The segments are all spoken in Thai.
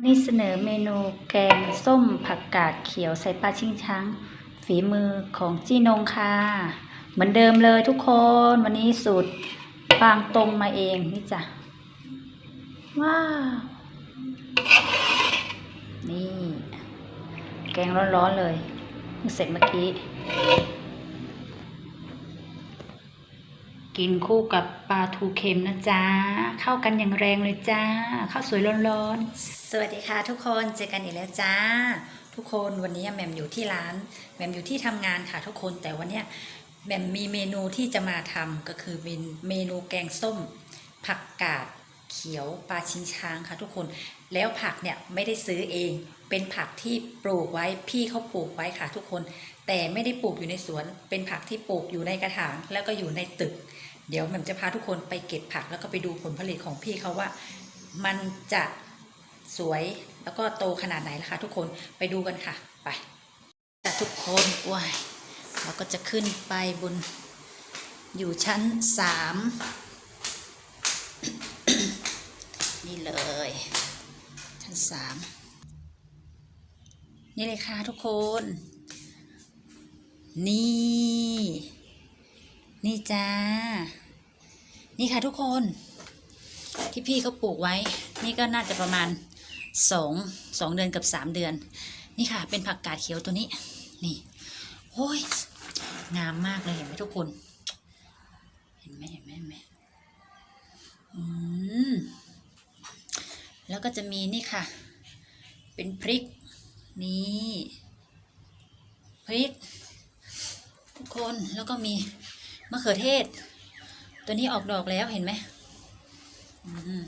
วันนี้เสนอเมนูแกงส้มผักกาดเขียวใส่ปลาชิงช้าง ฝีมือของจีนงค่ะ เหมือนเดิมเลยทุกคนวันนี้สูตรฟางตรงมาเองนี่จ้ะ ว้าว นี่ แกงร้อนๆเลยเพิ่งเสร็จเมื่อกี้ กินคู่กับปลาทูเค็มนะจ๊ะ เข้ากันอย่างแรงเลยจ้า ข้าวสวยร้อนๆ สวัสดีค่ะทุกคนเจอกันอีกแล้วจ้า ทุกคนวันนี้แหม่มอยู่ที่ร้านแหม่มอยู่ที่ทำงานค่ะทุกคนแต่วันนี้แหม่มมีเมนูที่จะมาทำก็คือเป็นเมนูแกงส้ม ผักกาดเขียวปลาชิงช้างค่ะทุกคนแล้วผักเนี่ยไม่ได้ซื้อเอง เป็นผักที่ปลูกไว้พี่เขาปลูกไว้ค่ะทุกคน แต่ไม่ได้ปลูกอยู่ในสวน เป็นผักที่ปลูกอยู่ในกระถางแล้วก็อยู่ในตึก เดี๋ยวแหม่มจะพาทุกคนไปเก็บผักแล้วก็ไปดูผลผลิตของพี่เขาว่า มันจะ สวยแล้วก็โตขนาดไหนล่ะคะ ทุกคนไปดูกันค่ะ ไปแต่ทุกคนว้ายเราก็จะขึ้นไปบนอยู่ชั้นสามนี่เลย ชั้นสามนี่เลยค่ะทุกคน นี่ นี่จ้า นี่ค่ะทุกคน ที่พี่เขาปลูกไว้ นี่ก็น่าจะประมาณ สองสองเดือนกับสามเดือน นี่ค่ะ เป็นผักกาดเขียวตัวนี้ นี่โอ้ยงามมากเลยเห็นไหมทุกคน เห็นไหมเห็นไหมเห็นไหมอืมแล้วก็จะมีนี่ค่ะ เป็นพริก นี่พริก ทุกคนแล้วก็มีมะเขือเทศ ตัวนี้ออกดอกแล้วเห็นไหมม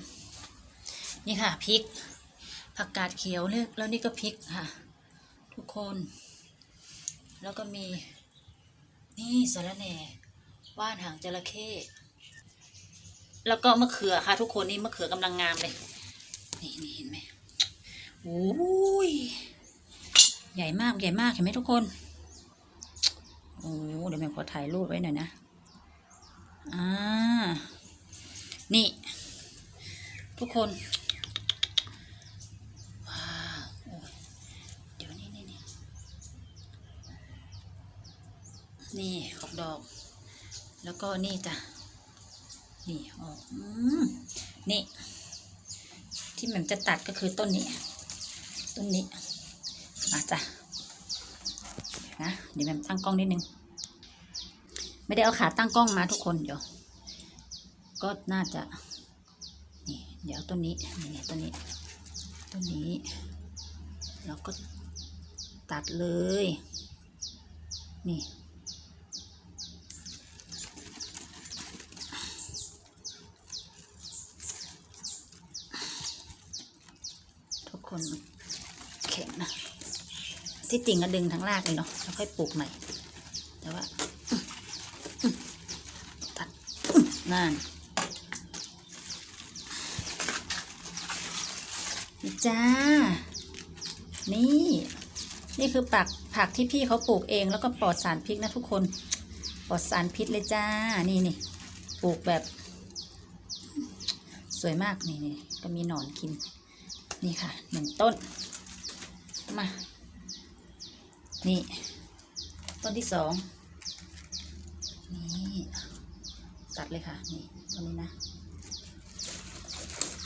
นี่ค่ะพริก ผักกาดเขียวเนี่ยแล้วนี่ก็พริกค่ะ ทุกคน แล้วก็มี นี่สาระแหน่ว่านหางจระเข้แล้วก็มะเขือค่ะ ทุกคนนี่มะเขือกำลังงามเลย นี่นี่เห็นไหมโอ้ยใหญ่มากใหญ่มากเห็นไหมทุกคนโอ้เดี๋ยวแม่ขอถ่ายรูปไว้หน่อยนะอ่านี่ ทุกคน ว้าวโอ้ยเดี๋ยวนี่นี่นี่ นี่ขอบดอก แล้วก็นี่จ้ะนี่ออกอนี่ ที่แหม่มจะตัดก็คือต้นนี้ ต้นนี้มาจ้ะนะเดี๋ยวแม่มตั้งกล้องนิดนึงไม่ได้เอาขาตั้งกล้องมาทุกคนเดี๋ยวก็น่าจะนี่เดี๋ยวต้นนี้นี่ต้นนี้ต้นนี้ เราก็ตัดเลย นี่ คนแข็งนะ ที่จริงก็ดึงทั้งรากเลยเนาะแล้วค่อยปลูกใหม่ แต่ว่าตัดนั่นนี่จ้า นี่ นี่คือผักผักที่พี่เขาปลูกเองแล้วก็ปลอดสารพิษนะทุกคน ปลอดสารพิษเลยจ้า นี่นี่ปลูกแบบ สวยมากนี่นี่ก็มีหนอนกิน นี่ค่ะหนึ่งต้น มา นี่ ต้นที่สองนี่ตัดเลยค่ะ นี่ตรงนี้นะ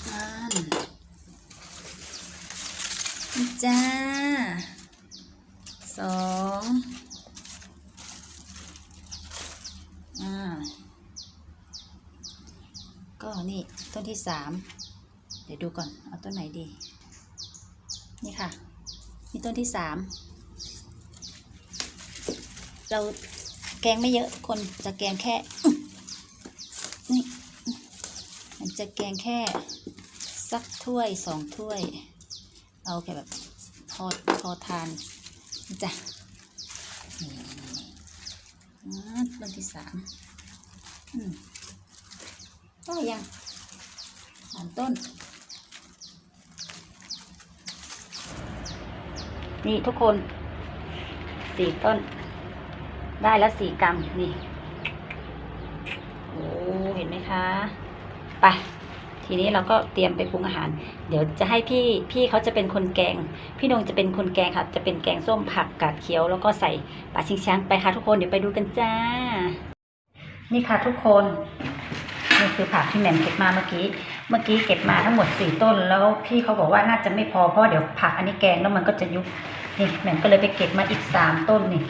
นั่นจ้าสองอ่าก็นี่ต้นที่สาม เดี๋ยวดูก่อน เอาต้นไหนดี นี่ค่ะ นี่ต้นที่สาม เราแกงไม่เยอะ คนจะแกงแค่ นี่ มันจะแกงแค่สักถ้วยสองถ้วย เอาแค่แบบพอพอทานจ้ะนี่ต้นที่สามอืมก็ยังสามต้น นี่ทุกคนสี่ต้น ได้แล้วสี่กรัมนี่โอ้เห็นไหมคะ ไป ทีนี้เราก็เตรียมไปปรุงอาหาร เดี๋ยวจะให้พี่พี่เขาจะเป็นคนแกง พี่นงจะเป็นคนแกงค่ะ จะเป็นแกงส้มผักกาดเขียวแล้วก็ใส่ปลาชิงช้างไปค่ะทุกคนเดี๋ยวไปดูกันจ้า นี่ค่ะทุกคน นี่คือผักที่แหม่มเก็บมาเมื่อกี้ เมื่อกี้เก็บมาทั้งหมดสี่ต้น แล้วพี่เขาบอกว่าน่าจะไม่พอเพราะเดี๋ยวผักอันนี้แกงแล้วมันก็จะยุบนี่แหม่มก็เลยไปเก็บมาอีกสามต้นนี่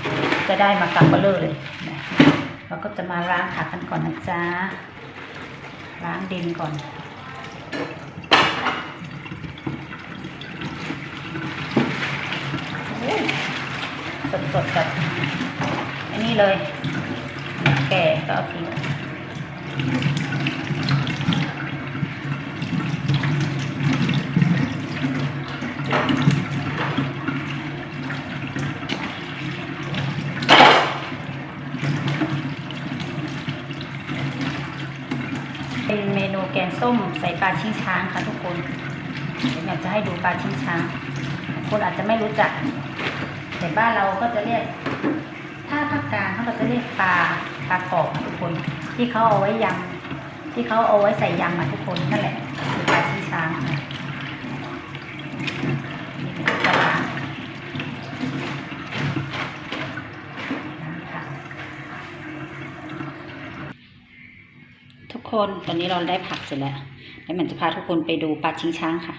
จะได้มากำเบลเลอร์เลยนะเราก็จะมาล้างผักกันก่อนนะจ๊ะล้างดินก่อนสดๆแบบอันนี้เลยแก่ก็เอาทิ้ง เป็นเมนูแกงส้มใส่ปลาชิงช้างค่ะทุกคนเดี๋ยวอยากจะให้ดูปลาชิงช้าง คนอาจจะไม่รู้จัก แต่บ้านเราก็จะเรียก ถ้าภาคกลางเขาจะเรียกปลาปลากรอบทุกคน ที่เขาเอาไว้ยำที่เขาเอาไว้ใส่ยำมาทุกคนนั่นแหละคือปลาชี้ช้างนะนี่เป็นปลาล้างล้างค่ะทุก คนตอนนี้เราได้ผักเสร็จแล้วแล้วมันจะพาทุกคนไปดูปลาชิงช้างค่ะ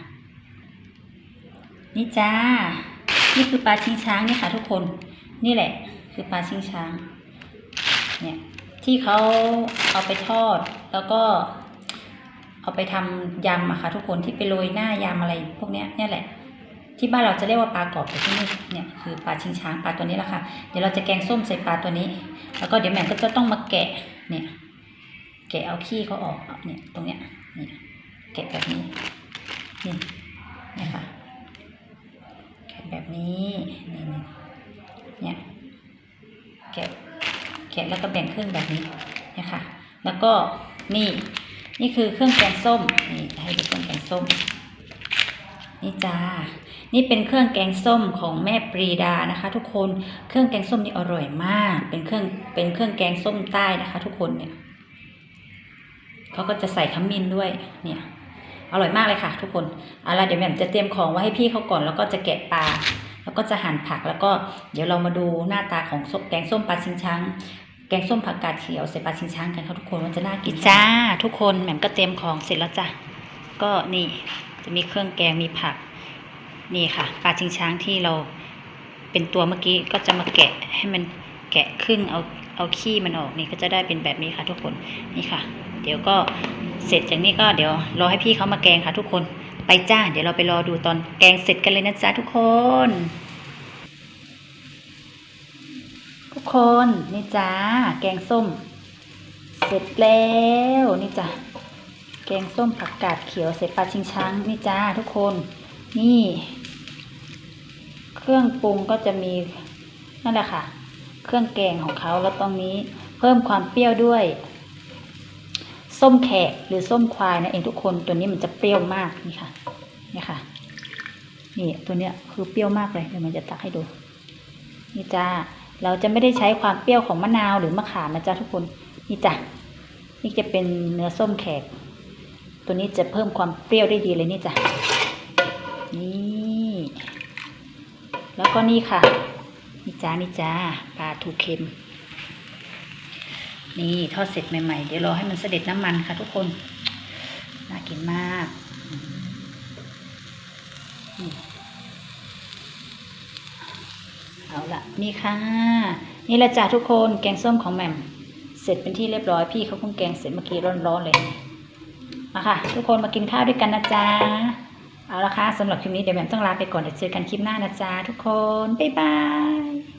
นี่จ้า นี่คือปลาชิงช้างนี่ค่ะ ทุกคน นี่แหละ คือปลาชิงช้าง เนี่ยที่เขาเอาไปทอดแล้วก็เอาไปทำยำอะค่ะ ทุกคนที่ไปโรยหน้ายำอะไรพวกเนี้ยเนี่ยแหละ ที่บ้านเราจะเรียกว่าปลากรอบแต่ที่นี่เนี่ยคือปลาชิงช้างปลาตัวนี้แหละค่ะ เดี๋ยวเราจะแกงส้มใส่ปลาตัวนี้ แล้วก็เดี๋ยวแม่ก็จะต้องมาแกะเนี่ยะเอาขี้เขาออกเนี่ยตรงเนี้ยนี่แกะแบบนี้นี่นี่ค่ะแกะแบบนี้นี่นี่เนี่ยแกะแกะแล้วก็แบ่งครึ่งแบบนี้นี่ค่ะแล้วก็นี่นี่คือเครื่องแกงส้มนี่ให้ดูเครื่องแกงส้มนี่จ้านี่เป็นเครื่องแกงส้มของแม่ปรีดานะคะ ทุกคนเครื่องแกงส้มนี่อร่อยมาก เป็นเครื่องเป็นเครื่องแกงส้มใต้นะคะ ทุกคนเนี่ย เขาก็จะใส่ขมิ้นด้วยเนี่ยอร่อยมากเลยค่ะ ทุกคนเอาล่ะเดี๋ยวแหม่มจะเตรียมของไว้ให้พี่เขาก่อนแล้วก็จะแกะปลาแล้วก็จะหั่นผักแล้วก็เดี๋ยวเรามาดูหน้าตาของแกงส้มปลาชิงช้างแกงส้มผักกาดเขียวใส่ปลาชิงช้างกันค่ะทุกคนว่าจะน่ากินจ้า ทุกคนแหม่มก็เตรียมของเสร็จแล้วจ้ะก็นี่จะมีเครื่องแกงมีผัก นี่ค่ะปลาชิงช้างที่เราเป็นตัวเมื่อกี้ก็จะมาแกะให้มันแกะครึ่งเอา เอาขี้มันออกนี่ก็จะได้เป็นแบบนี้ค่ะทุกคนนี่ค่ะ เดี๋ยวก็เสร็จจากนี้ก็เดี๋ยวรอให้พี่เขามาแกงค่ะทุกคนไปจ้า เดี๋ยวเราไปรอดูตอนแกงเสร็จกันเลยนะจ๊ะทุกคน ทุกคนนี่จ้าแกงส้ม เสร็จแล้วนี่จ้ะแกงส้มผักกาดเขียวใส่ปลาชิงช้างนี่จ้าทุกคนนี่ เครื่องปรุงก็จะมีนั่นแหละค่ะ เครื่องแกงของเขาแล้วตรงนี้เพิ่มความเปรี้ยวด้วย ส้มแขกหรือส้มควายนะเองทุกคนตัวนี้มันจะเปรี้ยวมากนี่ค่ะนี่ค่ะ นี่ตัวเนี้ยคือเปรี้ยวมากเลยเดี๋ยวมันจะตักให้ดูนี่จ้าเราจะไม่ได้ใช้ความเปรี้ยวของมะนาวหรือมะขามนะจ๊ะทุกคนนี่จ้ะนี่จะเป็นเนื้อส้มแขก ตัวนี้จะเพิ่มความเปรี้ยวได้ดีเลยนี่จ้ะนี่แล้วก็นี่ค่ะ จ้านี่จ้าปลาทูเค็ม นี่ทอดเสร็จใหม่ๆ เดี๋ยวรอให้มันเสด็จน้ำมันค่ะทุกคน น่ากินมากเอาละนี่ค่ะ นี่ละจ้ะทุกคนแกงส้มของแหม่ม เสร็จเป็นที่เรียบร้อยพี่เขาคงแกงเสร็จเมื่อกี้ร้อนๆเลยมาค่ะ ทุกคนมากินข้าวด้วยกันนะจ๊ะ เอาละค่ะสำหรับคลิปนี้เดี๋ยวแหม่มต้องลาไปก่อนเดี๋ยวเจอกันคลิปหน้านะจ๊ะทุกคน บ๊ายบาย